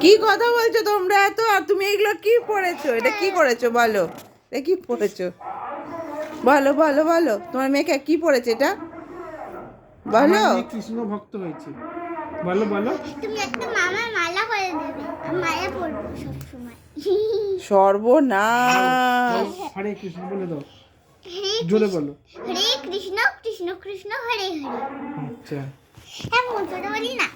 কি কথা বলছো তোমরা এত? আর তুমি এগুলো কি পড়েছো? এটা কি করেছ বলো? এটা কি পড়েছো? বলো বলো বলো। তোমার মেয়েকে কি পড়েছে এটা? বলো। কৃষ্ণ ভক্ত হয়েছে। বলো বলো। তুমি একটা মামার মালা করে দেবে। আমি মালা পরবো সবসময়। সর্বনাশ। হরে কৃষ্ণ বলে দাও। জোরে বলো। হরে কৃষ্ণ কৃষ্ণ কৃষ্ণ হরে হরে। আচ্ছা। হ্যাঁ মন্ত্রটা বলি না।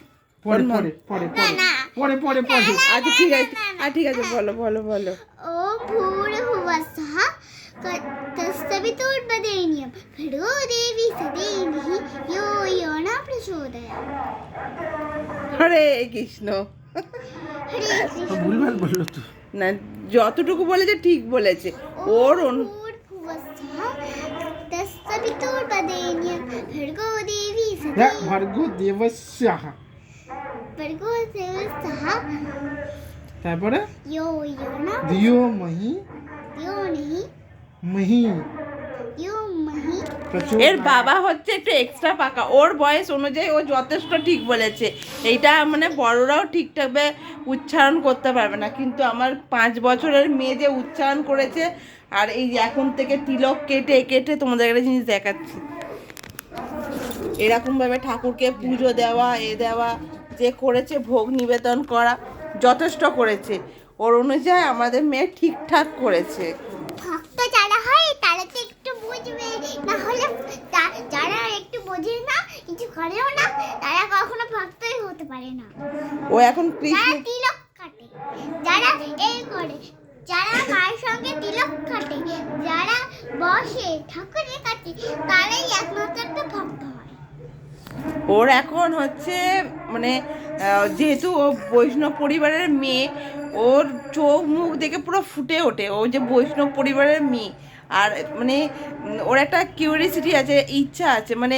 পরে কোন পরে পরে না না পরে পরে পরে পরে আচ্ছা ঠিক আছে আর ঠিক আছে বলো বলো বলো ও ভূর্ভুবস্সহ তস্তবিতোর্বদেনীয়ं भर्गो देवी सदेनिः यो यो न प्रचोदयात् হরে কৃষ্ণ হরে কৃষ্ণ ভুলভাল বললো তো না যতটুকু বলেছে ঠিক বলেছে ওর অনু- ভূর্ভুবস্সহ তস্তবিতোর্বদেনীয়ं भर्गो देवी দেখ सदेनिः ভার্গ দেবস্যাহা भर्गो देवस्सः তারপরে? দিও মহি। দিও নেহি মহি। এর বাবা হচ্ছে একটু এক্সট্রা পাকা। ওর বয়স অনুযায়ী ও যথেষ্ট ঠিক বলেছে। এইটা মানে বড়রাও ঠিকঠাকভাবে উচ্চারণ করতে পারবে না। কিন্তু আমার পাঁচ বছরের মেয়ে যে উচ্চারণ করেছে আর এই এখন থেকে তিলক কেটে কেটে তোমাদের একটা জিনিস দেখাচ্ছি। এরকমভাবে ঠাকুরকে পুজো দেওয়া এ দেওয়া যে করেছে ভোগ নিবেদন করা যথেষ্ট করেছে। ওর অনুযায়ী আমাদের মেয়ে ঠিকঠাক করেছে। ভক্ত যারা হয় তারা তো একটু বুঝবে। না হলে যারা একটু বোঝে না কিছু করেও না তারা কখনো ভক্তই হতে পারে না। ও এখন কৃষ্ণ তিলক কাটে যারা এই করে যারা মায়ের সঙ্গে তিলক কাটে যারা বসে ঠাকুরের কাছে তারাই একমাত্র ভক্ত। ওর এখন হচ্ছে মানে যেহেতু ও বৈষ্ণব পরিবারের মেয়ে, ওর চোখ মুখ দেখে পুরো ফুটে ওঠে। ও যে বৈষ্ণব পরিবারের মেয়ে। আর মানে ওর একটা কিউরিয়াসিটি আছে, ইচ্ছা আছে। মানে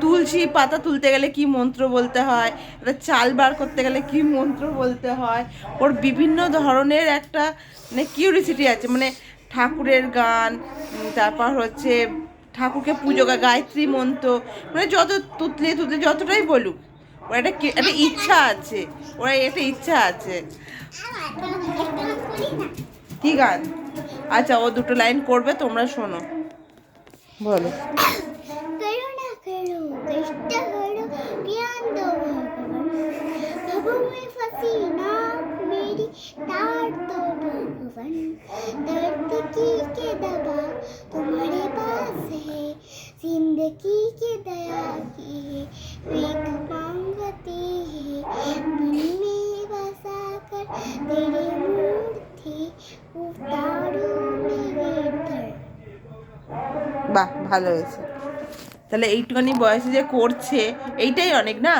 তুলসী পাতা তুলতে গেলে কি মন্ত্র বলতে হয়? একটা চাল বার করতে গেলে কি মন্ত্র বলতে হয়? ওর বিভিন্ন ধরনের একটা মানে কিউরিয়াসিটি আছে। মানে ঠাকুরের গান তারপর হচ্ছে ঠাকুরকে পুজো গায়ত্রী মন্ত্র মানে যত তুতলে তুতলে যতটাই বলুক ওর একটা একটা ইচ্ছা আছে ওরা একটা ইচ্ছা আছে। কি গান? আচ্ছা ও দুটো লাইন করবে তোমরা শোনো। বলো। ভগবান কি जिंदगी की दया की भीख मांगते हैं मन में बसा कर तेरी मूर्ति उतारो मेरे दर বাহ ভালো হয়েছে তাহলে এইটুখানি বয়সে যে করছে এইটাই অনেক না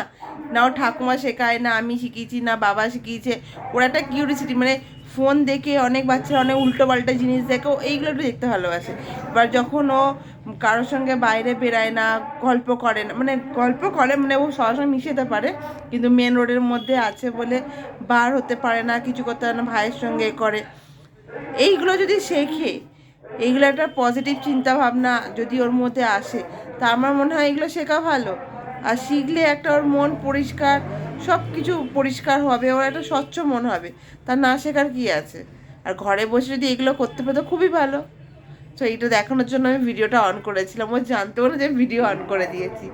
না ও ঠাকুমা শেখায়, না আমি শিখিয়েছি, না বাবা শিখিয়েছে। ওর একটা কিউরিয়াসিটি মানে ফোন দেখে অনেক বাচ্চারা অনেক উল্টো পাল্টা জিনিস দেখে এইগুলো একটু দেখতে ভালোবাসে। এবার যখন ও কারোর সঙ্গে বাইরে বেরায় না, গল্প করে না মানে গল্প করে মানে ও সরাসরি মিশে পারে, কিন্তু মেন রোডের মধ্যে আছে বলে বার হতে পারে না, কিছু করতে পারে না, ভাইয়ের সঙ্গে করে। এইগুলো যদি শেখে, এইগুলো একটা পজিটিভ চিন্তা ভাবনা যদি ওর মধ্যে আসে, তা আমার মনে হয় এগুলো শেখা ভালো। আর শিখলে একটা ওর মন পরিষ্কার সব কিছু পরিষ্কার হবে ওর একটা স্বচ্ছ মন হবে। তার না শেখার কী আছে? আর ঘরে বসে যদি এগুলো করতে পারতো খুবই ভালো। তো এইটা দেখানোর জন্য আমি ভিডিওটা অন করেছিলাম। ও জানতেও না যে ভিডিও অন করে দিয়েছি।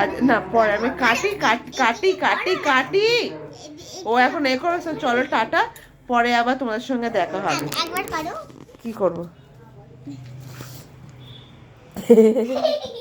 আর না পরে আমি কাটি কাটি কাটি কাটি ও এখন এ করো চলো টাটা। পরে আবার তোমাদের সঙ্গে দেখা হবে। কি করব?